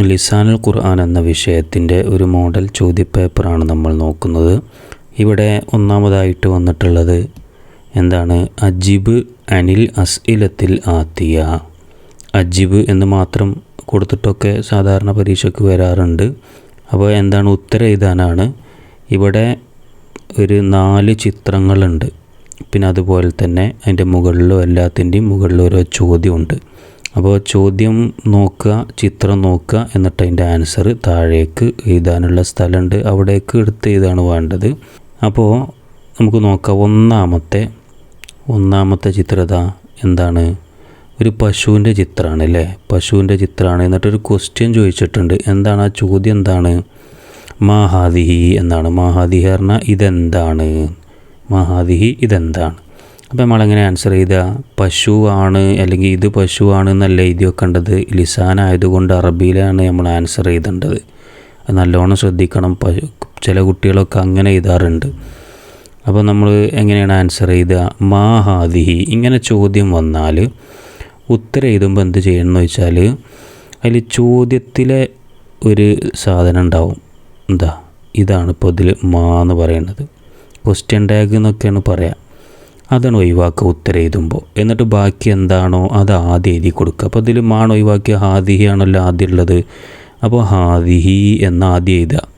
ലിസാനുൽ ഖുർആൻ എന്ന വിഷയത്തിന്റെ ഒരു മോഡൽ ചോദ്യപേപ്പറാണ് നമ്മൾ നോക്കുന്നത്. ഇവിടെ ഒന്നാമതായിട്ട് വന്നിട്ടുള്ളത് എന്താണ്? അജിബ് അനിൽ അസ്ഇലത്തിൽ ആത്തിയ. അജിബ് എന്ന് മാത്രം കൊടുത്തിട്ടൊക്കെ സാധാരണ പരീക്ഷയ്ക്ക് വരാറുണ്ട്. അപ്പോൾ എന്താണ് ഉത്തരം എഴുതാനാണ്? ഇവിടെ ഒരു നാല് ചിത്രങ്ങളുണ്ട്. പിന്നെ അതുപോലെ തന്നെ അതിന്റെ മുകളിലും എല്ലാത്തിന്റെയും മുകളിൽ ഓരോ ചോദ്യമുണ്ട്. അപ്പോൾ ചോദ്യം നോക്കുക ചിത്രം നോക്കുക എന്നിട്ട് അതിന്റെ ആൻസർ താഴേക്ക് എഴുതാനുള്ള സ്ഥലമുണ്ട്. അവിടേക്ക് എടുത്ത് എഴുതാണ് വേണ്ടത്? അപ്പോൾ നമുക്ക് നോക്കാം. ഒന്നാമത്തെ ഒന്നാമത്തെ ചിത്രത എന്താണ്? ഒരു പശുവിന്റെ ചിത്രമാണ് അല്ലേ? പശുവിന്റെ ചിത്രമാണ്. എന്നിട്ടൊരു ക്വസ്റ്റ്യൻ ചോദിച്ചിട്ടുണ്ട്. എന്താണ്? ആ ചോദ്യം എന്താണ്? മഹാദിഹി എന്നാണ്. മഹാദിഹി പറഞ്ഞാൽ ഇതെന്താണ്? മഹാദിഹി ഇതെന്താണ്? അപ്പോൾ നമ്മളെങ്ങനെ ആൻസർ ചെയ്ത? പശു ആണ് അല്ലെങ്കിൽ ഇത് പശു ആണ് എന്നല്ല എഴുതി വെക്കേണ്ടത് ലിസാനായതുകൊണ്ട് അറബിയിലാണ് നമ്മൾ ആൻസർ ചെയ്തേണ്ടത് നല്ലോണം ശ്രദ്ധിക്കണം. ചില കുട്ടികളൊക്കെ അങ്ങനെ എഴുതാറുണ്ട്. അപ്പോൾ നമ്മൾ എങ്ങനെയാണ് ആൻസർ ചെയ്ത മാ ഹാദിഹി. ഇങ്ങനെ ചോദ്യം വന്നാൽ ഉത്തരം എഴുതുമ്പോൾ എന്ത് ചെയ്യണം എന്ന് വെച്ചാൽ അതിൽ ചോദ്യത്തിലെ ഒരു സാധനം ഉണ്ടാവും. എന്താ? ഇതാണ് ഇപ്പോൾ ഇതിൽ മാ എന്ന് പറയുന്നത്. ക്വസ്റ്റ്യൻ ടാഗ് എന്നൊക്കെയാണ് പറയാം. അതാണ് ഒഴിവാക്കുക ഉത്തരം എഴുതുമ്പോൾ. എന്നിട്ട് ബാക്കി എന്താണോ അത് ആദ്യം എഴുതി കൊടുക്കുക. അപ്പോൾ ഇതിൽ മാൺ ഒഴിവാക്കിയ ഹാദിഹി ആണല്ലോ ആദ്യം ഉള്ളത്. അപ്പോൾ ഹാദിഹി എന്ന് ആദ്യം എഴുതുക.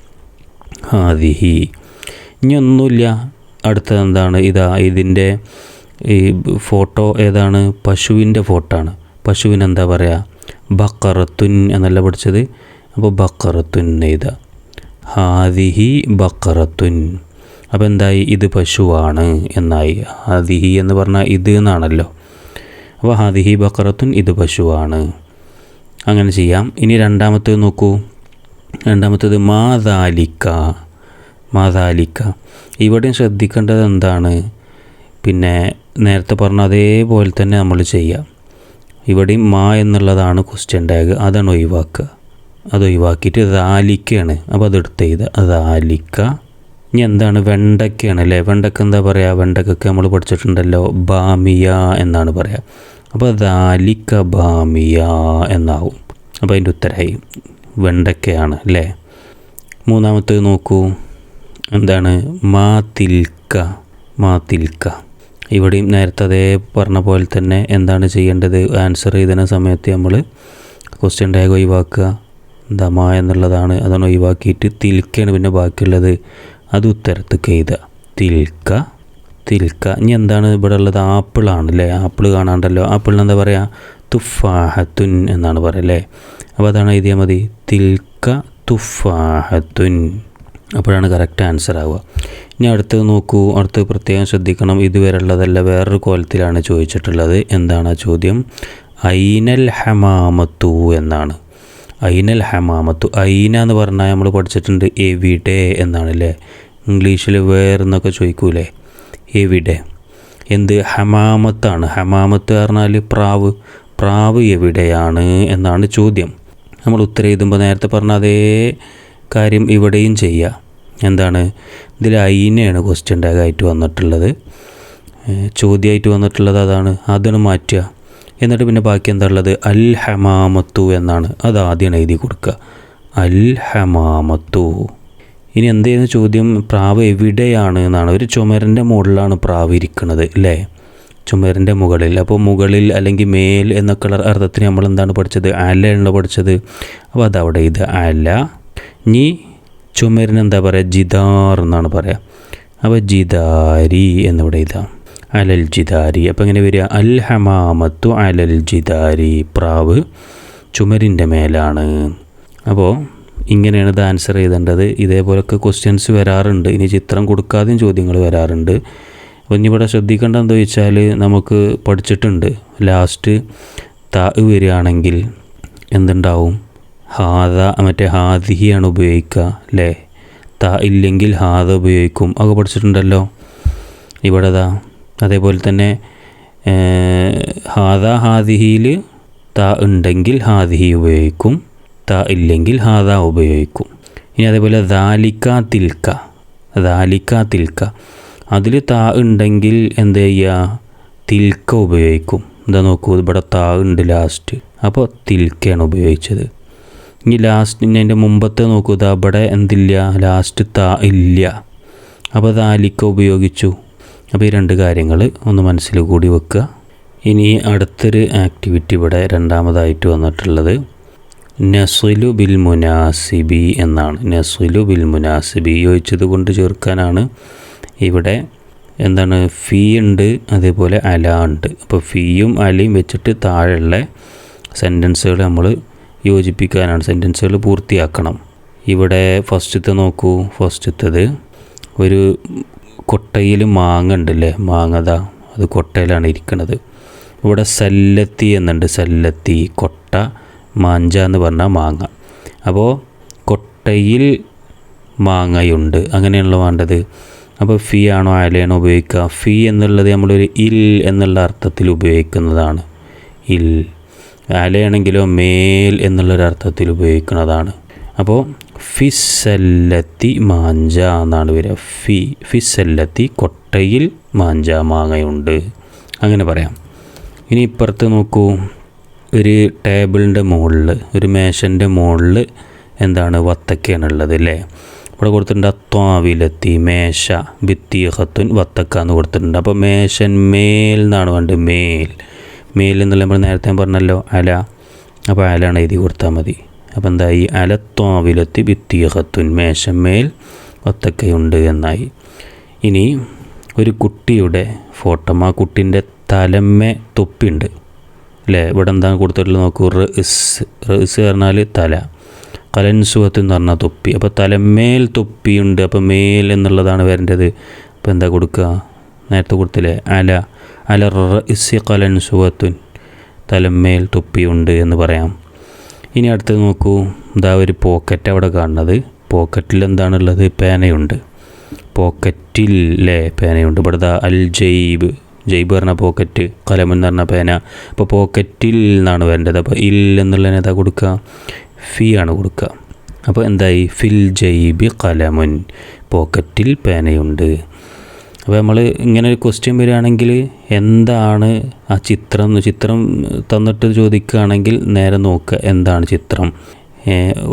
ഹാദിഹി. ഇനി ഒന്നുമില്ല. അടുത്തത് എന്താണ്? ഇതാ ഇതിന്റെ ഈ ഫോട്ടോ ഏതാണ്? പശുവിന്റെ ഫോട്ടോ ആണ്. പശുവിന് എന്താ പറയുക? ബക്കറത്തുൻ എന്നല്ല പഠിച്ചത്. അപ്പോൾ ബക്കറത്തുൻ എഴുതുക. ഹാദിഹി ബക്കറത്തുൻ. അപ്പോൾ എന്തായി ഇത് പശുവാണ് എന്നായി. ഹാദിഹി എന്ന് പറഞ്ഞാൽ ഇത് എന്നാണല്ലോ. അപ്പോൾ ഹാദിഹി ബക്കറത്തുൻ ഇത് പശുവാണ്. അങ്ങനെ ചെയ്യാം. ഇനി രണ്ടാമത്തേത് നോക്കൂ. രണ്ടാമത്തേത് മാതാലിക്ക മാതാലിക്ക ഇവിടെയും ശ്രദ്ധിക്കേണ്ടത് എന്താണ്? പിന്നെ നേരത്തെ പറഞ്ഞ അതേപോലെ തന്നെ നമ്മൾ ചെയ്യാം. ഇവിടെയും മാ എന്നുള്ളതാണ് ക്വസ്റ്റ്യൻ ടാഗ് അതാണ് ഒഴിവാക്കുക. അത് ഒഴിവാക്കിയിട്ട് ദാലിക്കയാണ്. അപ്പോൾ അതെടുത്ത് ചെയ്ത് ദാലിക്ക. ഇനി എന്താണ് വെണ്ടയ്ക്കയാണ് അല്ലേ? വെണ്ടക്ക എന്താ പറയുക വെണ്ടയ്ക്കൊക്കെ നമ്മൾ പഠിച്ചിട്ടുണ്ടല്ലോ. ബാമിയ എന്നാണ് പറയുക അപ്പോൾ ദാലിക്ക ബാമിയ എന്നാവും. അപ്പോൾ അതിന്റെ ഉത്തരമായി വെണ്ടയ്ക്കയാണ് അല്ലേ? മൂന്നാമത്തേത് നോക്കൂ. എന്താണ്? മാ തിൽക്ക മാ തിൽക്ക ഇവിടെയും നേരത്തെ അതേ പറഞ്ഞ പോലെ തന്നെ എന്താണ് ചെയ്യേണ്ടത്? ആൻസർ ചെയ്തുന്ന സമയത്ത് നമ്മൾ ക്വസ്റ്റ്യൻ ടാഗ് ഒഴിവാക്കുക. ദമ എന്നുള്ളതാണ്. അതാണ് ഒഴിവാക്കിയിട്ട് തിൽക്കയാണ് പിന്നെ ബാക്കിയുള്ളത്. അത് ഉത്തരത്തേക്ക് എഴുതുക തിൽക്ക തിൽക്ക. ഇനി എന്താണ് ഇവിടെ ഉള്ളത് ആപ്പിളാണ് അല്ലേ ആപ്പിൾ കാണാണ്ടല്ലോ. ആപ്പിളിന് എന്താ പറയുക തുഫാഹത്തുൻ എന്നാണ് പറയുക അല്ലേ? അപ്പോൾ അതാണ് എഴുതിയാൽ മതി. തിൽക്ക തുഫാഹത്തുൻ. അപ്പോഴാണ് കറക്റ്റ് ആൻസർ ആവുക. ഇനി അടുത്ത് നോക്കൂ. അടുത്ത് പ്രത്യേകം ശ്രദ്ധിക്കണം. ഇതുവരെ ഉള്ളതല്ല വേറൊരു കോലത്തിലാണ് ചോദിച്ചിട്ടുള്ളത്. എന്താണ് ആ ചോദ്യം? ഐനൽ ഹമാമത്തു എന്നാണ്. ഐനൽ ഹമാമത്തു. ഐന എന്ന് പറഞ്ഞാൽ നമ്മൾ പഠിച്ചിട്ടുണ്ട് എവിടെ എന്നാണ് അല്ലേ? ഇംഗ്ലീഷിൽ വേർ എന്നൊക്കെ ചോദിക്കൂലേ? എവിടെ? എന്ത് ഹമാമത്താണ്? ഹമാമത്ത് പറഞ്ഞാൽ പ്രാവ്. പ്രാവ് എവിടെയാണ് എന്നാണ് ചോദ്യം. നമ്മൾ ഉത്തരം എഴുതുമ്പോൾ നേരത്തെ പറഞ്ഞ അതേ കാര്യം ഇവിടെയും ചെയ്യുക എന്താണ്? ഇതിൽ അയിനെയാണ് ക്വസ്റ്റ്യൻ ടാഗായിട്ട് വന്നിട്ടുള്ളത്. ചോദ്യമായിട്ട് വന്നിട്ടുള്ളത് അതാണ്. അതാണ് മാറ്റുക. എന്നിട്ട് പിന്നെ ബാക്കി എന്താ ഉള്ളത്? അൽ ഹമാമത്തു എന്നാണ്. അത് ആദ്യം എഴുതി കൊടുക്കുക. അൽ ഹമാമത്തു ഇനി എന്തെയെന്ന് ചോദ്യം? പ്രാവ് എവിടെയാണ് എന്നാണ്. ഒരു ചുമരിന്റെ മുകളിലാണ് പ്രാവ് ഇരിക്കുന്നത് അല്ലേ? ചുമരിന്റെ മുകളിൽ. അപ്പോൾ മുകളിൽ അല്ലെങ്കിൽ മേൽ എന്നൊക്കെയുള്ള അർത്ഥത്തിന് നമ്മൾ എന്താണ് പഠിച്ചത്? അല്ലാണ് പഠിച്ചത്. അപ്പോൾ അതവിടെ ഇത് അല. ഇനി ചുമരിന് എന്താ പറയുക ജിദാർ എന്നാണ് പറയുക അപ്പോൾ ജിദാരി എന്നിവിടെ ഇതാ. അലൽ ജിദാരി. അപ്പോൾ ഇങ്ങനെ വരിക? അൽ ഹമാമത്തു അലൽ ജിദാരി. പ്രാവ് ചുമരിന്റെ മേലാണ്. അപ്പോൾ ഇങ്ങനെയാണ് ഇത് ആൻസർ ചെയ്തേണ്ടത്. ഇതേപോലൊക്കെ ക്വസ്റ്റ്യൻസ് വരാറുണ്ട്. ഇനി ചിത്രം കൊടുക്കാതെയും ചോദ്യങ്ങൾ വരാറുണ്ട്. അപ്പോൾ ഇനി ഇവിടെ ശ്രദ്ധിക്കേണ്ട എന്താ വെച്ചാൽ നമുക്ക് പഠിച്ചിട്ടുണ്ട്. ലാസ്റ്റ് താ വരികയാണെങ്കിൽ എന്തുണ്ടാവും? ഹാദ മറ്റേ ഹാദിഹിയാണ് ഉപയോഗിക്കുക അല്ലേ? ത ഇല്ലെങ്കിൽ ഹാദ ഉപയോഗിക്കും. അതൊക്കെ പഠിച്ചിട്ടുണ്ടല്ലോ. ഇവിടെ ദാ അതേപോലെ തന്നെ ഹാദ ഹാദിഹിയിൽ ത ഉണ്ടെങ്കിൽ ഹാദിഹി ഉപയോഗിക്കും. ത ഇല്ലെങ്കിൽ ഹാദ ഉപയോഗിക്കും. ഇനി അതേപോലെ ദാലിക്ക തിൽക്ക ദാലിക്ക തിൽക്ക. അതിൽ ത ഉണ്ടെങ്കിൽ എന്ത് ചെയ്യുക തിൽക്ക ഉപയോഗിക്കും. എന്താ നോക്കൂ ഇവിടെ ത ഉണ്ട് ലാസ്റ്റ് അപ്പോൾ തിൽക്കയാണ് ഉപയോഗിച്ചത്. ഇനി ലാസ്റ്റ് ഇനി അതിന്റെ മുമ്പത്തെ നോക്കൂ ഇതാ ഇവിടെ എന്തില്ല? ലാസ്റ്റ് ത ഇല്ല. അപ്പോൾ ദാലിക്ക ഉപയോഗിച്ചു. അപ്പോൾ ഈ രണ്ട് കാര്യങ്ങൾ ഒന്ന് മനസ്സിൽ കൂടി വെക്കുക. ഇനി അടുത്തൊരു ആക്ടിവിറ്റി ഇവിടെ രണ്ടാമതായിട്ട് വന്നിട്ടുള്ളത് നസുലു ബിൽ മുനാസിബി എന്നാണ്. നസുലു ബിൽ മുനാസിബി യോജിച്ചത് കൊണ്ട് ചേർക്കാനാണ്. ഇവിടെ എന്താണ്? ഫീ ഉണ്ട് അതേപോലെ അല ഉണ്ട്. അപ്പോൾ ഫീയും അലയും വെച്ചിട്ട് താഴെയുള്ള സെന്റൻസുകൾ നമ്മൾ യോജിപ്പിക്കാനാണ്. സെന്റൻസുകൾ പൂർത്തിയാക്കണം. ഇവിടെ ഫസ്റ്റത്തെ നോക്കൂ. ഫസ്റ്റത്തത് ഒരു കൊട്ടയിൽ മാങ്ങ ഉണ്ടല്ലേ? മാങ്ങത അത് കൊട്ടയിലാണ് ഇരിക്കുന്നത് ഇവിടെ സല്ലത്തി എന്നുണ്ട്. സല്ലത്തി കൊട്ട മാഞ്ച എന്ന് പറഞ്ഞാൽ മാങ്ങ. അപ്പോൾ കൊട്ടയിൽ മാങ്ങയുണ്ട്. അങ്ങനെയാണല്ലോ വേണ്ടത്. അപ്പോൾ ഫീ ആണോ അയലയാണോ ഉപയോഗിക്കുക? ഫീ എന്നുള്ളത് നമ്മളൊരു ഇൽ എന്നുള്ള അർത്ഥത്തിൽ ഉപയോഗിക്കുന്നതാണ്. ഇൽ. അലയാണെങ്കിലോ മേൽ എന്നുള്ളൊരർത്ഥത്തിൽ ഉപയോഗിക്കുന്നതാണ്. അപ്പോൾ ഫിസല്ലത്തി മാഞ്ച എന്നാണ് വരിക. ഫി ഫിസല്ലത്തി കൊട്ടയിൽ മാഞ്ച മാങ്ങയുണ്ട്. അങ്ങനെ പറയാം. ഇനി ഇപ്പുറത്ത് നോക്കൂ. ഒരു ടേബിളിന്റെ മുകളിൽ ഒരു മേശന്റെ മുകളിൽ എന്താണ് വത്തക്കയാണുള്ളത് അല്ലേ? ഇവിടെ കൊടുത്തിട്ടുണ്ട് അത്വാവിലെത്തി മേശ ഭിത്തിയഹത്തുൻ വത്തക്ക എന്ന് കൊടുത്തിട്ടുണ്ട്. അപ്പോൾ മേശൻ മേൽ എന്നാണ് വേണ്ടത് മേൽ. മേൽ എന്നുള്ള നമ്മൾ നേരത്തെ പറഞ്ഞല്ലോ അല. അപ്പോൾ അലാണ് എഴുതി കൊടുത്താൽ മതി. അപ്പോൾ എന്തായി? അലത്വാവിലെത്തി ഭിത്തിയഹത്തുൻ മേശമേൽ വത്തക്കയുണ്ട് എന്നായി. ഇനി ഒരു കുട്ടിയുടെ ഫോട്ടോ ആ കുട്ടീന്റെ തലമ്മേ തൊപ്പിയുണ്ട്. അല്ലേ ഇവിടെ എന്താണ് കൊടുത്തിട്ടുള്ളത് നോക്കൂ. റിസ് റിസ് പറഞ്ഞാൽ തല. കലൻസുഖത്ത് എന്ന് പറഞ്ഞാൽ തൊപ്പി. അപ്പോൾ തലമേൽ തൊപ്പിയുണ്ട്. അപ്പോൾ മേൽ എന്നുള്ളതാണ് വരേണ്ടത്. അപ്പോൾ എന്താ കൊടുക്കുക നേരത്തെ കൊടുത്തില്ലേ? അല. അല റിസ് കലൻസുഖത്തുൻ തലമേൽ തൊപ്പിയുണ്ട് എന്ന് പറയാം. ഇനി അടുത്ത് നോക്കൂ. ഇതാ ഒരു പോക്കറ്റ് അവിടെ കാണുന്നത്. പോക്കറ്റിൽ എന്താണുള്ളത്? പേനയുണ്ട്. പോക്കറ്റിൽ അല്ലേ പേനയുണ്ട്. ഇവിടെ അൽ ജൈബ് ജൈബ് പറഞ്ഞ പോക്കറ്റ് കലമൻ എന്ന് പറഞ്ഞ പേന. അപ്പോൾ പോക്കറ്റിൽ എന്നാണ് വരേണ്ടത് അപ്പോൾ ഇൽ എന്നുള്ളതിന് കൊടുക്കുക ഫീ ആണ് കൊടുക്കുക അപ്പോൾ എന്തായി? ഫിൽ ജൈബി കലമുൻ. പോക്കറ്റിൽ പേനയുണ്ട്. അപ്പോൾ നമ്മൾ ഇങ്ങനെ ഒരു ക്വസ്റ്റ്യൻ വരികയാണെങ്കിൽ എന്താണ് ആ ചിത്രം ചിത്രം തന്നിട്ട് ചോദിക്കുകയാണെങ്കിൽ നേരെ നോക്കുക എന്താണ് ചിത്രം.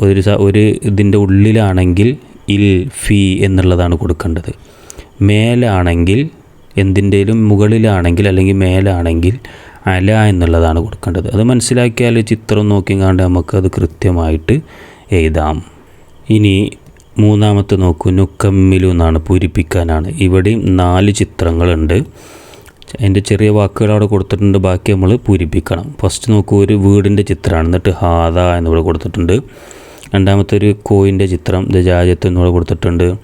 ഒരു ഒരു ഇതിന്റെ ഉള്ളിലാണെങ്കിൽ ഇൽ ഫി എന്നുള്ളതാണ് കൊടുക്കേണ്ടത്. മേലാണെങ്കിൽ എന്തിന്റെയും മുകളിലാണെങ്കിൽ അല്ലെങ്കിൽ മേലാണെങ്കിൽ അല എന്നുള്ളതാണ് കൊടുക്കേണ്ടത്. അത് മനസ്സിലാക്കിയാൽ ചിത്രം നോക്കി കണ്ട് നമുക്കത് കൃത്യമായിട്ട് എഴുതാം. ഇനി മൂന്നാമത്തെ നോക്കൂ. നുക്കമ്മിലു എന്നാണ് പൂരിപ്പിക്കാനാണ്. ഇവിടെയും നാല് ചിത്രങ്ങളുണ്ട്. അതിന്റെ ചെറിയ വാക്കുകൾ അവിടെ കൊടുത്തിട്ടുണ്ട്. ബാക്കി നമ്മൾ പൂരിപ്പിക്കണം. ഫസ്റ്റ് നോക്കൂ. ഒരു വീടിന്റെ ചിത്രമാണ്. എന്നിട്ട് ഹാദ എന്നിവിടെ കൊടുത്തിട്ടുണ്ട്. രണ്ടാമത്തെ ഒരു കോയിന്റെ ചിത്രം. ദജാജത്ത് എന്നിവിടെ കൊടുത്തിട്ടുണ്ട്.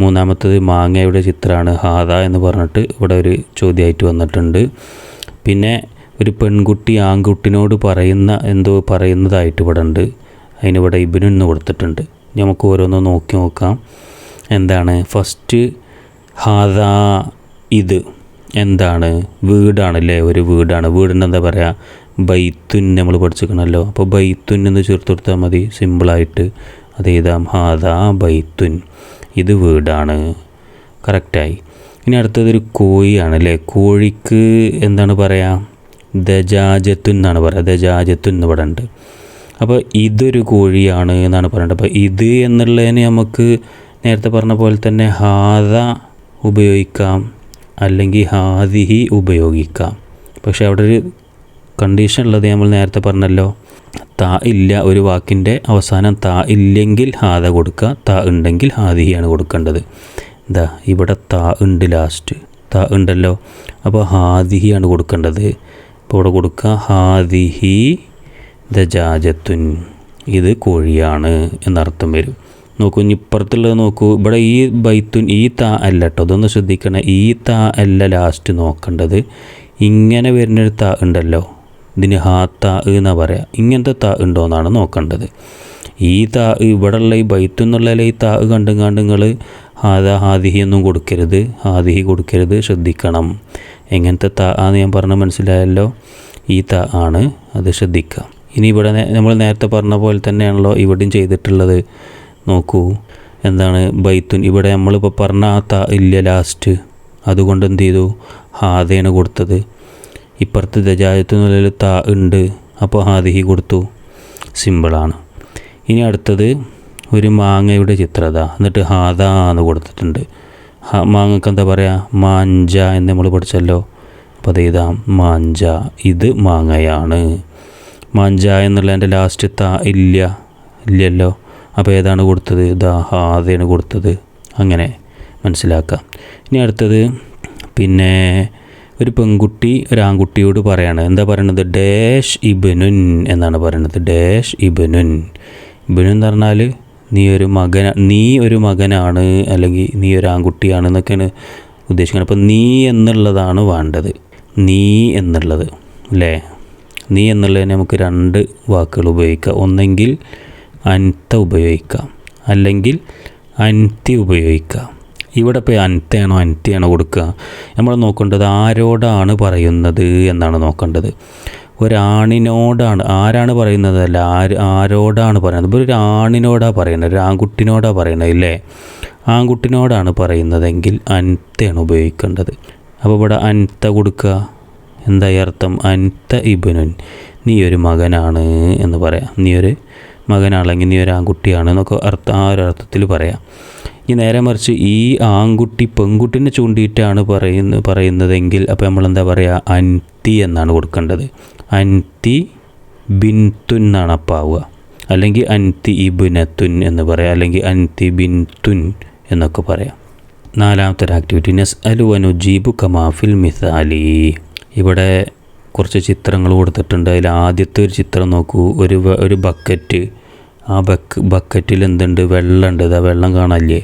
മൂന്നാമത്തത് മാങ്ങയുടെ ചിത്രമാണ് ഹാദ എന്ന് പറഞ്ഞിട്ട് ഇവിടെ ഒരു ചോദ്യമായിട്ട് വന്നിട്ടുണ്ട്. പിന്നെ ഒരു പെൺകുട്ടി ആൺകുട്ടിനോട് പറയുന്ന എന്തോ പറയുന്നതായിട്ട് ഇവിടെ ഉണ്ട്. അതിനിവിടെ ഇബിനു എന്ന് കൊടുത്തിട്ടുണ്ട്. നമുക്ക് ഓരോന്ന് നോക്കി നോക്കാം. എന്താണ്? ഫസ്റ്റ് ഹാദ ഇത് എന്താണ്? വീടാണല്ലേ? ഒരു വീടാണ്. വീടിന്റെ എന്താ പറയുക ബൈത്തുൻ നമ്മൾ പഠിച്ചിരിക്കണമല്ലോ അപ്പോൾ ബൈത്തുൻ എന്ന് ചേർത്ത് കൊടുത്താൽ മതി. സിമ്പിളായിട്ട് അത് എഴുതാം ഹാദാ ബൈത്തുൻ. ഇത് വീടാണ്. കറക്റ്റായി ഇനി അടുത്തതൊരു കോഴിയാണ് അല്ലേ കോഴിക്ക് എന്താണ് പറയുക ദജാജത്തു എന്നാണ് പറയുക ദജാജത്തു എന്ന് ഇവിടെ അപ്പോൾ ഇതൊരു കോഴിയാണ് എന്നാണ് പറയേണ്ടത്. അപ്പോൾ ഇത് എന്നുള്ളതിന് നമുക്ക് നേരത്തെ പറഞ്ഞ പോലെ തന്നെ ഹാദ ഉപയോഗിക്കാം. അല്ലെങ്കിൽ ഹാദിഹി ഉപയോഗിക്കാം. പക്ഷേ അവിടെ ഒരു കണ്ടീഷൻ ഉള്ളത് നമ്മൾ നേരത്തെ പറഞ്ഞല്ലോ. താ ഇല്ല ഒരു വാക്കിന്റെ അവസാനം താ ഇല്ലെങ്കിൽ ഹാദ കൊടുക്കുക. താ ഉണ്ടെങ്കിൽ ഹാദിഹിയാണ് കൊടുക്കേണ്ടത്. എന്താ ഇവിടെ താ ഉണ്ട് ലാസ്റ്റ് താ ഉണ്ടല്ലോ. അപ്പോൾ ഹാദിഹിയാണ് കൊടുക്കേണ്ടത്. അപ്പോൾ ഇവിടെ കൊടുക്കുക ഹാദിഹി ദജാജത്തുൻ. ഇത് കോഴിയാണ് എന്നർത്ഥം വരും. നോക്കൂ ഇപ്പുറത്തുള്ളത് നോക്കൂ. ഇവിടെ ഈ ബൈത്തുൻ ഈ താ അല്ല കേട്ടോ. അതൊന്ന് ശ്രദ്ധിക്കണം. ഈ താ അല്ല ലാസ്റ്റ് നോക്കേണ്ടത്. ഇങ്ങനെ വരുന്നൊരു താ ഉണ്ടല്ലോ. ഇതിന് ഹാ ത എന്നാ പറയാം. ഇങ്ങനത്തെ ത ഉണ്ടോ എന്നാണ് നോക്കേണ്ടത്. ഈ താ ഇവിടെയുള്ള ഈ ബൈത്തു എന്നുള്ള ഈ താ കണ്ടും കണ്ടും നിങ്ങൾ ഹാദ ഹാദിഹി ഒന്നും കൊടുക്കരുത്. ഹാദിഹി കൊടുക്കരുത്. ശ്രദ്ധിക്കണം. എങ്ങനത്തെ താ ആന്ന് ഞാൻ പറഞ്ഞ മനസ്സിലായല്ലോ. ഈ താ ആണ്. അത് ശ്രദ്ധിക്കുക. ഇനി ഇവിടെ നമ്മൾ നേരത്തെ പറഞ്ഞ പോലെ തന്നെയാണല്ലോ ഇവിടെയും ചെയ്തിട്ടുള്ളത്. നോക്കൂ. എന്താണ് ബൈത്തുൻ? ഇവിടെ നമ്മളിപ്പോൾ പറഞ്ഞ ആ താ ഇല്ല ലാസ്റ്റ്. അതുകൊണ്ട് എന്ത് ചെയ്തു? ഹാദയാണ് കൊടുത്തത്. ഇപ്പുറത്ത് ദജായത്തിനുള്ളിൽ താ ഉണ്ട്. അപ്പോൾ ഹാദിഹി കൊടുത്തു. സിമ്പിളാണ് ഇനി അടുത്തത് ഒരു മാങ്ങയുടെ ചിത്രത എന്നിട്ട് ഹാദ എന്ന് കൊടുത്തിട്ടുണ്ട്. മാങ്ങക്ക് എന്താ പറയുക മാഞ്ച എന്ന് നമ്മൾ പഠിച്ചല്ലോ. അപ്പോൾ അത് ഇതാ മാഞ്ച. ഇത് മാങ്ങയാണ്. മാഞ്ച എന്നുള്ളതിന്റെ ലാസ്റ്റ് താ ഇല്ല. ഇല്ലല്ലോ. അപ്പോൾ ഏതാണ് കൊടുത്തത്? ഇതാ ഹാദയാണ് കൊടുത്തത്. അങ്ങനെ മനസ്സിലാക്കാം. ഇനി അടുത്തത് പിന്നെ ഒരു പെൺകുട്ടി ഒരു ആൺകുട്ടിയോട് പറയാണ്. എന്താ പറയണത്? ഡാഷ് ഇബനുൻ എന്നാണ് പറയണത്. ഡാഷ് ഇബനുൻ. ഇബനുൻ എന്ന് പറഞ്ഞാൽ നീ ഒരു മകൻ നീ ഒരു മകനാണ് അല്ലെങ്കിൽ നീ ഒരു ആൺകുട്ടിയാണ് എന്നൊക്കെയാണ് ഉദ്ദേശിക്കുന്നത്. അപ്പോൾ നീ എന്നുള്ളതാണ് വേണ്ടത്. നീ എന്നുള്ളത്. അല്ലേ നീ എന്നുള്ളതിന് നമുക്ക് രണ്ട് വാക്കുകൾ ഉപയോഗിക്കാം. ഒന്നെങ്കിൽ അൻത ഉപയോഗിക്കാം. അല്ലെങ്കിൽ അൻതി ഉപയോഗിക്കാം. ഇവിടെ ഇപ്പോൾ അൻതയാണോ അൻതിയാണോ കൊടുക്കുക? നമ്മൾ നോക്കേണ്ടത് ആരോടാണ് പറയുന്നത് എന്നാണ് നോക്കേണ്ടത്. ഒരാണിനോടാണ് ആരാണ് പറയുന്നത് അല്ല ആര് ആരോടാണ് പറയുന്നത്? ഇപ്പോൾ ഒരു ആണിനോടാണ് പറയുന്നത് ഒരു ആൺകുട്ടിനോടാണ് പറയുന്നത് ഇല്ലേ? ആൺകുട്ടിനോടാണ് പറയുന്നതെങ്കിൽ അൻതയാണ് ഉപയോഗിക്കേണ്ടത്. അപ്പോൾ ഇവിടെ അൻത കൊടുക്കുക. എന്തായി അർത്ഥം? അൻത ഇബനുൻ. നീ ഒരു മകനാണ് എന്ന് പറയാം. നീ ഒരു മകനാണെങ്കിൽ നീ ഒരു ആൺകുട്ടിയാണ് എന്നൊക്കെ അർത്ഥം ആ ഒരു അർത്ഥത്തിൽ പറയാം. ഈ നേരെ മറിച്ച് ഈ ആൺകുട്ടി പെൺകുട്ടിനെ ചൂണ്ടിയിട്ടാണ് പറയുന്ന പറയുന്നതെങ്കിൽ അപ്പോൾ നമ്മൾ എന്താ പറയുക അൻതി എന്നാണ് കൊടുക്കേണ്ടത്. അൻതി ബിൻതുൻ എന്നാണ് അപ്പം ആവുക. അല്ലെങ്കിൽ അൻതി ഇബുനത്തുൻ എന്ന് പറയാം അല്ലെങ്കിൽ അൻതി ബിൻതുൻ എന്നൊക്കെ പറയാം. നാലാമത്തെ ഒരു ആക്ടിവിറ്റി നെസ് അലു അനുജീബു കമാഫിൽ മിസാലി. ഇവിടെ കുറച്ച് ചിത്രങ്ങൾ കൊടുത്തിട്ടുണ്ട്. അതിൽ ആദ്യത്തെ ഒരു ചിത്രം നോക്കൂ. ഒരു ഒരു ബക്കറ്റ്. ആ ബക്ക് ബക്കറ്റിൽ എന്തുണ്ട്? വെള്ളമുണ്ട്. ഇതാ വെള്ളം കാണാല്ലേ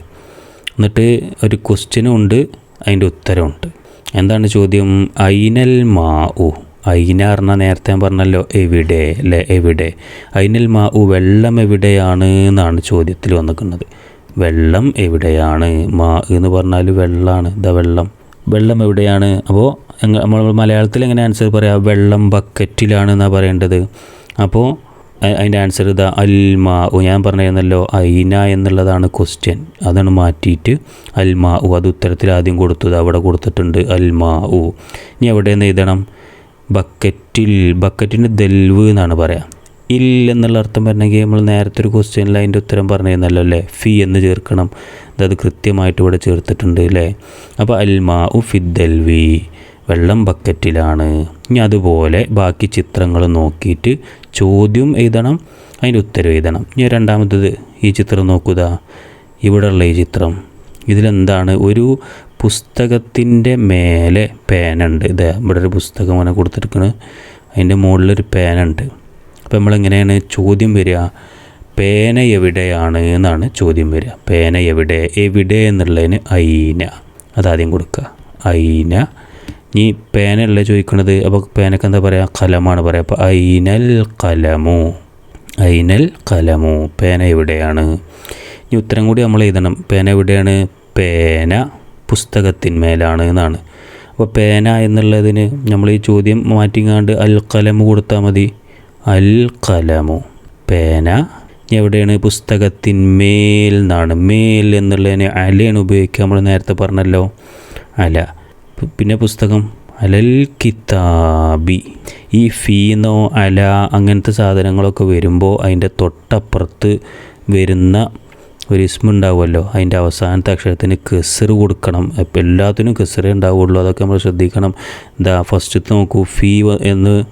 എന്നിട്ട് ഒരു ക്വസ്റ്റ്യനും ഉണ്ട് അതിന്റെ ഉത്തരമുണ്ട് എന്താണ് ചോദ്യം? ഐനൽ മാ ഉ ഐന പറഞ്ഞാൽ നേരത്തെ ഞാൻ പറഞ്ഞല്ലോ എവിടെ? അല്ലേ? എവിടെ? ഐനൽ മാ ഉ വെള്ളം എവിടെയാണ് എന്നാണ് ചോദ്യത്തിൽ വന്നിരിക്കുന്നത്. വെള്ളം എവിടെയാണ്? മാ എന്ന് പറഞ്ഞാൽ വെള്ളമാണ് ദ വെള്ളം. വെള്ളം എവിടെയാണ്? അപ്പോൾ നമ്മൾ മലയാളത്തിൽ എങ്ങനെ ആൻസർ പറയാം? വെള്ളം ബക്കറ്റിലാണ് എന്നാണ് പറയേണ്ടത്. അപ്പോൾ അതിന്റെ ആൻസർ ഇതാ അൽമാ ഉ ഞാൻ പറഞ്ഞിരുന്നല്ലോ ഐന എന്നുള്ളതാണ് ക്വസ്റ്റ്യൻ അതാണ് മാറ്റിയിട്ട് അൽമാ ഉ അത് ഉത്തരത്തിൽ ആദ്യം കൊടുത്തത് അവിടെ കൊടുത്തിട്ടുണ്ട് അൽമാ ഉ ഇനി എവിടെ നിന്ന് എഴുതണം? ബക്കറ്റിൽ ബക്കറ്റിന് ദൽവ് എന്നാണ് പറയാം. ഇൽ എന്നുള്ള അർത്ഥം പറഞ്ഞെങ്കിൽ നമ്മൾ നേരത്തെ ഒരു ക്വസ്റ്റ്യനിൽ അതിന്റെ ഉത്തരം പറഞ്ഞിരുന്നല്ലോ അല്ലേ? ഫി എന്ന് ചേർക്കണം. അത് കൃത്യമായിട്ട് ഇവിടെ ചേർത്തിട്ടുണ്ട് അല്ലേ? അപ്പോൾ അൽമാ ഉ ഫിദ്ദൽവി വെള്ളം ബക്കറ്റിലാണ്. ഇനി അതുപോലെ ബാക്കി ചിത്രങ്ങൾ നോക്കിയിട്ട് ചോദ്യം എഴുതണം അതിന്റെ ഉത്തരം എഴുതണം. ഇനി രണ്ടാമത്തത് ഈ ചിത്രം നോക്കുക. ഇവിടെയുള്ള ഈ ചിത്രം. ഇതിലെന്താണ്? ഒരു പുസ്തകത്തിന്റെ മേലെ പേനുണ്ട്. ഇത് ഇവിടെ ഒരു പുസ്തകം അങ്ങനെ കൊടുത്തിരിക്കുന്നത് അതിന്റെ മുകളിലൊരു പേനുണ്ട്. അപ്പോൾ നമ്മളെങ്ങനെയാണ് ചോദ്യം വരിക? പേന എവിടെയാണ് എന്നാണ് ചോദ്യം വരിക. പേന എവിടെ? എവിടെ എന്നുള്ളതിന് ഐന. അതാദ്യം കൊടുക്കുക. ഐന ഈ പേനയല്ല ചോദിക്കുന്നത് അപ്പോൾ പേനക്ക് എന്താ പറയുക കലമാണ് പറയുക അപ്പോൾ ഐനൽ കലമു. ഐനൽ കലമു. പേന എവിടെയാണ്? ഇനി ഉത്തരം കൂടി നമ്മൾ എഴുതണം. പേന എവിടെയാണ്? പേന പുസ്തകത്തിന്മേലാണ് എന്നാണ്. അപ്പോൾ പേന എന്നുള്ളതിന് നമ്മൾ ഈ ചോദ്യം മാറ്റിങ്ങാണ്ട് അൽ കലമു കൊടുത്താൽ മതി. അൽ കലമു. പേന എവിടെയാണ്? പുസ്തകത്തിന്മേൽ എന്നാണ്. മേൽ എന്നുള്ളതിന് അലയാണ് ഉപയോഗിക്കുക. നമ്മൾ നേരത്തെ പറഞ്ഞല്ലോ. അല. പിന്നെ പുസ്തകം അലൽ കിതാബി. ഈ ഫീനോ അല അങ്ങനത്തെ സാധനങ്ങളൊക്കെ വരുമ്പോൾ അതിന്റെ തൊട്ടപ്പുറത്ത് വരുന്ന ഒരു ഇസ്മ ഉണ്ടാവുമല്ലോ. അതിന്റെ അവസാനത്തെ അക്ഷരത്തിന് കെസറ് കൊടുക്കണം. അപ്പോൾ എല്ലാത്തിനും കെസറേ ഉണ്ടാവുള്ളൂ. അതൊക്കെ നമ്മൾ ശ്രദ്ധിക്കണം. ദാ ഫസ്റ്റത്തെ നോക്കൂ. ഫീ എന്ന്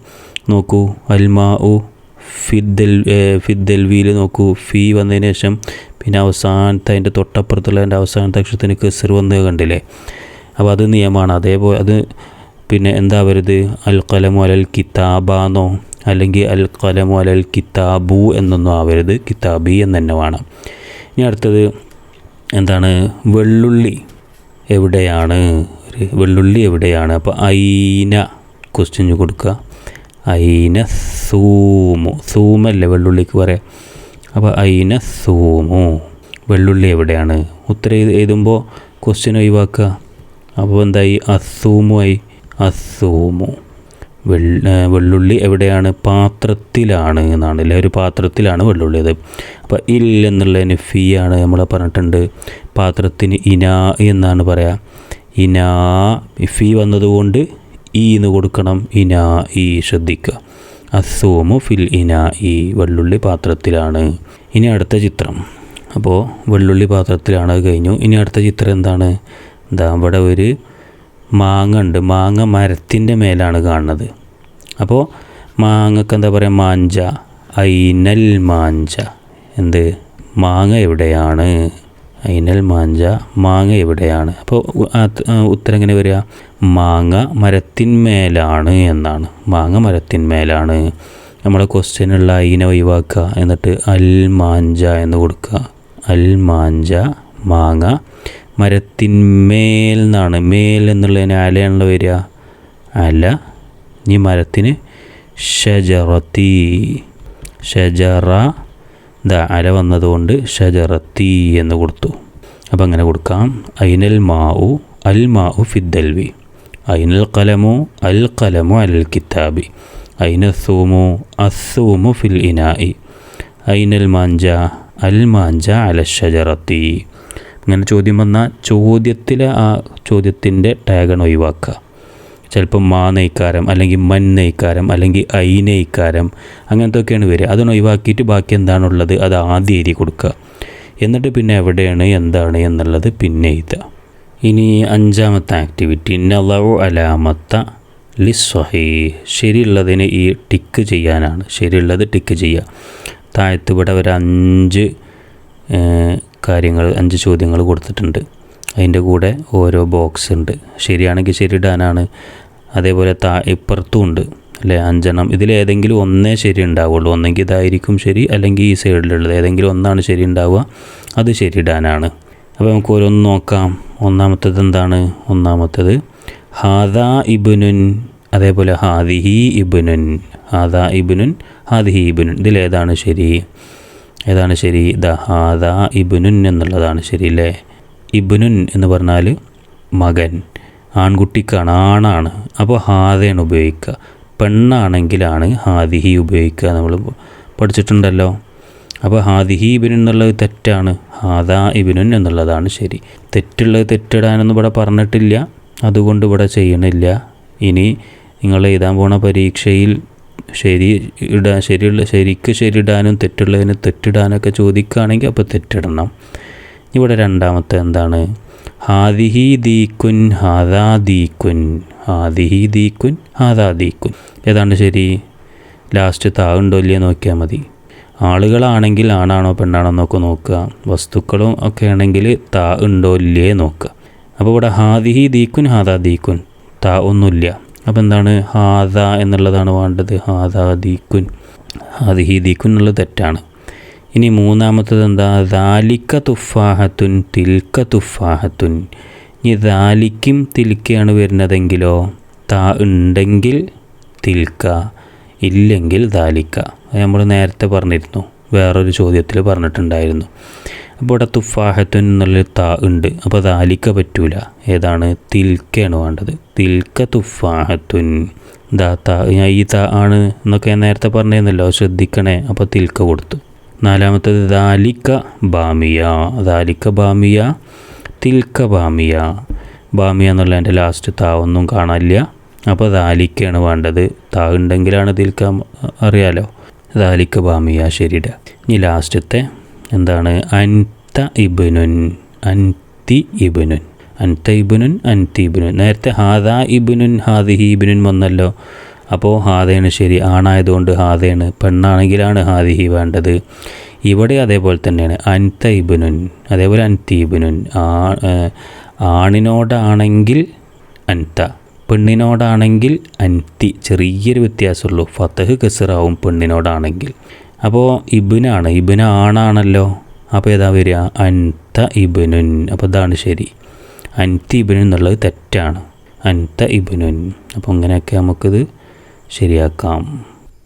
നോക്കൂ. അൽമാ ഉ ഫിദ്ദൽ ഫിദ്ദൽവിയിൽ നോക്കൂ. ഫീ വന്നതിന് ശേഷം പിന്നെ അവസാനത്തെ അതിന്റെ തൊട്ടപ്പുറത്തുള്ള അതിന്റെ അവസാനത്തെ അക്ഷരത്തിന് കെസർ വന്നത് കണ്ടില്ലേ? അപ്പോൾ അത് നിയമമാണ്. അതേപോലെ അത് പിന്നെ എന്താ വരുത്? അൽ കലമു അലൽ കിതാബാന്നോ അല്ലെങ്കിൽ അൽ കലമു അലൽ കിതാബു എന്നൊന്നും ആവരുത്. കിതാബി എന്ന് തന്നെ വേണം. ഇനി അടുത്തത് എന്താണ്? വെള്ളുള്ളി എവിടെയാണ്? ഒരു വെള്ളുള്ളി എവിടെയാണ്? അപ്പോൾ ഐന ക്വസ്റ്റ്യൻ കൊടുക്കുക ഐന സൂമു. സൂമല്ലേ വെള്ളുള്ളിക്ക് പറയാം. അപ്പോൾ ഐന സൂമു. വെള്ളുള്ളി എവിടെയാണ്? ഉത്തരം എഴുതുമ്പോൾ ക്വസ്റ്റ്യൻ ഒഴിവാക്കുക അപ്പോൾ എന്തായി? അസൂമുമായി അസൂമു വെള്ളുള്ളി എവിടെയാണ്? പാത്രത്തിലാണ് എന്നാണ്. അല്ലേ? ഒരു പാത്രത്തിലാണ് വെള്ളുള്ളി അത്. അപ്പോൾ ഇൽ എന്നുള്ളതിന് ഫീ ആണ് നമ്മൾ പറഞ്ഞിട്ടുണ്ട്. പാത്രത്തിന് ഇനാ എന്നാണ് പറയാ. ഇനാ ഫീ വന്നതുകൊണ്ട് ഈ എന്ന് കൊടുക്കണം. ഇനാ ഈ ശ്രദ്ധിക്കുക. അസൂമു ഫിൽ ഇനാ ഈ വെള്ളുള്ളി പാത്രത്തിലാണ്. ഇനി അടുത്ത ചിത്രം. അപ്പോൾ വെള്ളുള്ളി പാത്രത്തിലാണ് അത് കഴിഞ്ഞു. ഇനി അടുത്ത ചിത്രം എന്താണ്? എന്താ അവിടെ ഒരു മാങ്ങ ഉണ്ട്. മാങ്ങ മരത്തിന്റെ മേലാണ് കാണുന്നത്. അപ്പോൾ മാങ്ങക്ക് എന്താ പറയുക മാഞ്ച. ഐനൽ മാഞ്ച. എന്ത്? മാങ്ങ എവിടെയാണ്? ഐനൽ മാഞ്ച മാങ്ങ എവിടെയാണ്? അപ്പോൾ ഉത്തരം എങ്ങനെ വരിക? മാങ്ങ മരത്തിന്മേലാണ് എന്നാണ്. മാങ്ങ മരത്തിന്മേലാണ് നമ്മുടെ ക്വസ്റ്റ്യനുള്ള ഐന ഒഴിവാക്കുക. എന്നിട്ട് അൽ മാഞ്ച എന്ന് കൊടുക്കുക. അൽ മാഞ്ച മാങ്ങ മരത്തിന്മേൽ എന്നാണ് മേൽ എന്നുള്ളതിന് അലയാണല്ലോ വരിക. അല. ഈ മരത്തിന് ഷജറത്തി. ഷജറ. ദ അല വന്നതുകൊണ്ട് ഷജറത്തി എന്ന് കൊടുത്തു. അപ്പം അങ്ങനെ കൊടുക്കാം. ഐനൽ മാവു അൽ മാവു ഫിദ്ദൽവി ഐനൽ കലമു അൽ കലമു അൽ കിതാബി. ഐന സൂമു അസൂമു ഫിൽ ഇനായി ഐനൽ മാഞ്ച അൽ മാഞ്ച അല ഷജറത്തി. അങ്ങനെ ചോദ്യം വന്നാൽ ചോദ്യത്തിലെ ആ ചോദ്യത്തിന്റെ ടാഗൺ ഒഴിവാക്കുക. ചിലപ്പോൾ മാ നെയ്ക്കാരം അല്ലെങ്കിൽ മൻ നെയ്ക്കാരം അല്ലെങ്കിൽ ഐ നെയ്ക്കാരം അങ്ങനത്തെ ഒക്കെയാണ് വരിക. അതൊന്ന് ഒഴിവാക്കിയിട്ട് ബാക്കി എന്താണുള്ളത് അത് ആദ്യം എഴുതി കൊടുക്കുക. എന്നിട്ട് പിന്നെ എവിടെയാണ് എന്താണ് എന്നുള്ളത് പിന്നെ എഴുതുക. ഇനി അഞ്ചാമത്തെ ആക്ടിവിറ്റി നലവ് അലാമത്ത ലിസ്വഹി ശരിയുള്ളതിന് ഈ ടിക്ക് ചെയ്യാനാണ്. ശരിയുള്ളത് ടിക്ക് ചെയ്യുക. താഴത്ത് ഇവിടെ ഒരു അഞ്ച് കാര്യങ്ങൾ അഞ്ച് ചോദ്യങ്ങൾ കൊടുത്തിട്ടുണ്ട്. അതിന്റെ കൂടെ ഓരോ ബോക്സ് ഉണ്ട്. ശരിയാണെങ്കിൽ ശരിയിടാനാണ് അതേപോലെ താ ഇപ്പുറത്തും ഉണ്ട് അല്ലേ? അഞ്ചെണ്ണം. ഇതിലേതെങ്കിലും ഒന്നേ ശരി ഉണ്ടാവുള്ളൂ. ഒന്നെങ്കിൽ ഇതായിരിക്കും ശരി അല്ലെങ്കിൽ ഈ സൈഡിലുള്ളത്. ഏതെങ്കിലും ഒന്നാണ് ശരി ഉണ്ടാവുക അത് ശരിയിടാനാണ് അപ്പോൾ നമുക്ക് ഓരോന്ന് നോക്കാം. ഒന്നാമത്തേത് എന്താണ്? ഒന്നാമത്തേത് ഹാദ ഇബുനുൻ അതേപോലെ ഹാദിഹി ഇബുനുൻ. ഹാദ ഇബുനുൻ ഹാദിഹി ഇബുനുൻ. ഇതിലേതാണ് ശരി? ഏതാണ് ശരി? ദ ഹാദ ഇബുനുൻ എന്നുള്ളതാണ് ശരി അല്ലേ ഇബുനുൻ എന്ന് പറഞ്ഞാൽ മകൻ ആൺകുട്ടിക്കാണ് ആണാണ്. അപ്പോൾ ഹാദയാണ് ഉപയോഗിക്കുക പെണ്ണാണെങ്കിലാണ് ഹാദിഹി ഉപയോഗിക്കുക നമ്മൾ പഠിച്ചിട്ടുണ്ടല്ലോ. അപ്പോൾ ഹാദിഹി ഇബിനുൻ എന്നുള്ളത് തെറ്റാണ്. ഹാദ ഇബിനുൻ എന്നുള്ളതാണ് ശരി. തെറ്റുള്ളത് തെറ്റിടാനൊന്നും ഇവിടെ പറഞ്ഞിട്ടില്ല. അതുകൊണ്ട് ഇവിടെ ചെയ്യണില്ല. ഇനി നിങ്ങൾ എഴുതാൻ പോണ പരീക്ഷയിൽ ശരി ഇടാൻ ശരിയുള്ള ശരിക്ക് ശരിയിടാനും തെറ്റുള്ളതിന് തെറ്റിടാനൊക്കെ ചോദിക്കുകയാണെങ്കിൽ അപ്പോൾ തെറ്റിടണം. ഇവിടെ രണ്ടാമത്തെ എന്താണ്? ഹാദിഹി ദീക്കുൻ ഹാദാ ദീക്കുൻ ഹാദിഹി ദീക്കുൻ ഹാദാ ദീക്കുൻ. ഏതാണ്ട് ശരി? ലാസ്റ്റ് താ ഉണ്ടോ ഇല്ലയോ നോക്കിയാൽ മതി. ആളുകളാണെങ്കിൽ ആണാണോ പെണ്ണാണോ എന്നൊക്കെ നോക്കുക. വസ്തുക്കളും ഒക്കെ ആണെങ്കിൽ താ ഉണ്ടോ ഇല്ലേ നോക്കുക. അപ്പോൾ ഇവിടെ ഹാദിഹി ദീക്കുൻ ഹാദാ ദീക്കുൻ. താ ഒന്നുമില്ല. അപ്പോൾ എന്താണ് ഹാദ എന്നുള്ളതാണ് വേണ്ടത്. ഹാദാ ദീക്കുൻ ഹാദിഹി ദീക്കുൻ എന്നുള്ളത് തെറ്റാണ്. ഇനി മൂന്നാമത്തത് എന്താ? ദാലിക്ക തുഫാഹത്തുൻ തിൽക്ക തുഫാഹത്തുൻ. ഇനി ദാലിക്കും തിൽക്കയാണ് വരുന്നതെങ്കിലോ? താ ഉണ്ടെങ്കിൽ തിൽക്ക ഇല്ലെങ്കിൽ ദാലിക്ക. അത് നമ്മൾ നേരത്തെ പറഞ്ഞിരുന്നു. വേറൊരു ചോദ്യത്തിൽ പറഞ്ഞിട്ടുണ്ടായിരുന്നു. അപ്പോൾ ഇവിടെ തുഫാഹത്തുൻ എന്നുള്ളൊരു താ ഉണ്ട്. അപ്പോൾ ദാലിക്ക പറ്റൂല. ഏതാണ്? തിൽക്കയാണ് വേണ്ടത്. തിൽക്ക തുഫാഹത്തുൻ. ദാ താ ഈ താ ആണ് എന്നൊക്കെ ഞാൻ നേരത്തെ പറഞ്ഞിരുന്നല്ലോ. ശ്രദ്ധിക്കണേ. അപ്പോൾ തിൽക്ക കൊടുത്തു. നാലാമത്തത് ദാലിക്ക ബാമിയ. ദാലിക്ക ബാമിയ തിൽക്ക ബാമിയ. ബാമിയ എന്നുള്ള എന്റെ ലാസ്റ്റ് താ ഒന്നും കാണാനില്ല. അപ്പോൾ ദാലിക്കയാണ് വേണ്ടത്. താ ഉണ്ടെങ്കിലാണ് തിൽക്ക അറിയാലോ. ദാലിക്ക ബാമിയ ശരിയുടെ ഇനി ലാസ്റ്റത്തെ എന്താണ്? അൻത ഇബുനുൻ അൻതി ഇബുനുൻ. അൻത ഇബുനുൻ അൻതി ഇബുനുൻ. നേരത്തെ ഹാദ ഇബുനുൻ ഹാദിഹി ഇബുനുൻ വന്നല്ലോ. അപ്പോൾ ഹാദയാണ് ശരി. ആണായതുകൊണ്ട് ഹാദയാണ്. പെണ്ണാണെങ്കിലാണ് ഹാദിഹി വേണ്ടത്. ഇവിടെ അതേപോലെ തന്നെയാണ്. അൻത ഇബുനുൻ അതേപോലെ അൻതി ഇബുനുൻ. ആ ആണിനോടാണെങ്കിൽ അൻത പെണ്ണിനോടാണെങ്കിൽ അൻതി. ചെറിയൊരു വ്യത്യാസമുള്ളൂ. ഫത്തഹ് കസറാവും പെണ്ണിനോടാണെങ്കിൽ. അപ്പോൾ ഇബിനാണ് ഇബിന ആണാണല്ലോ. അപ്പോൾ ഏതാ വരിക? അൻത ഇബിനുൻ. അപ്പോൾ ഇതാണ് ശരി. അൻത ഇബിനുൻ എന്നുള്ളത് തെറ്റാണ്. അൻത ഇബിനുൻ. അപ്പോൾ ഇങ്ങനെയൊക്കെ നമുക്കിത് ശരിയാക്കാം.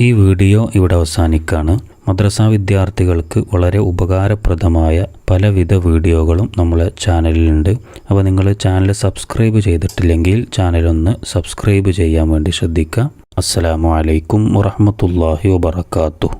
ഈ വീഡിയോ ഇവിടെ അവസാനിക്കുകയാണ് മദ്രസ വിദ്യാർത്ഥികൾക്ക് വളരെ ഉപകാരപ്രദമായ പലവിധ വീഡിയോകളും നമ്മളെ ചാനലിലുണ്ട്. അപ്പോൾ നിങ്ങൾ ചാനൽ സബ്സ്ക്രൈബ് ചെയ്തിട്ടില്ലെങ്കിൽ ചാനലൊന്ന് സബ്സ്ക്രൈബ് ചെയ്യാൻ വേണ്ടി ശ്രദ്ധിക്കുക. അസ്സലാമു അലൈക്കും വറഹമത്തല്ലാഹി വബർക്കാത്തു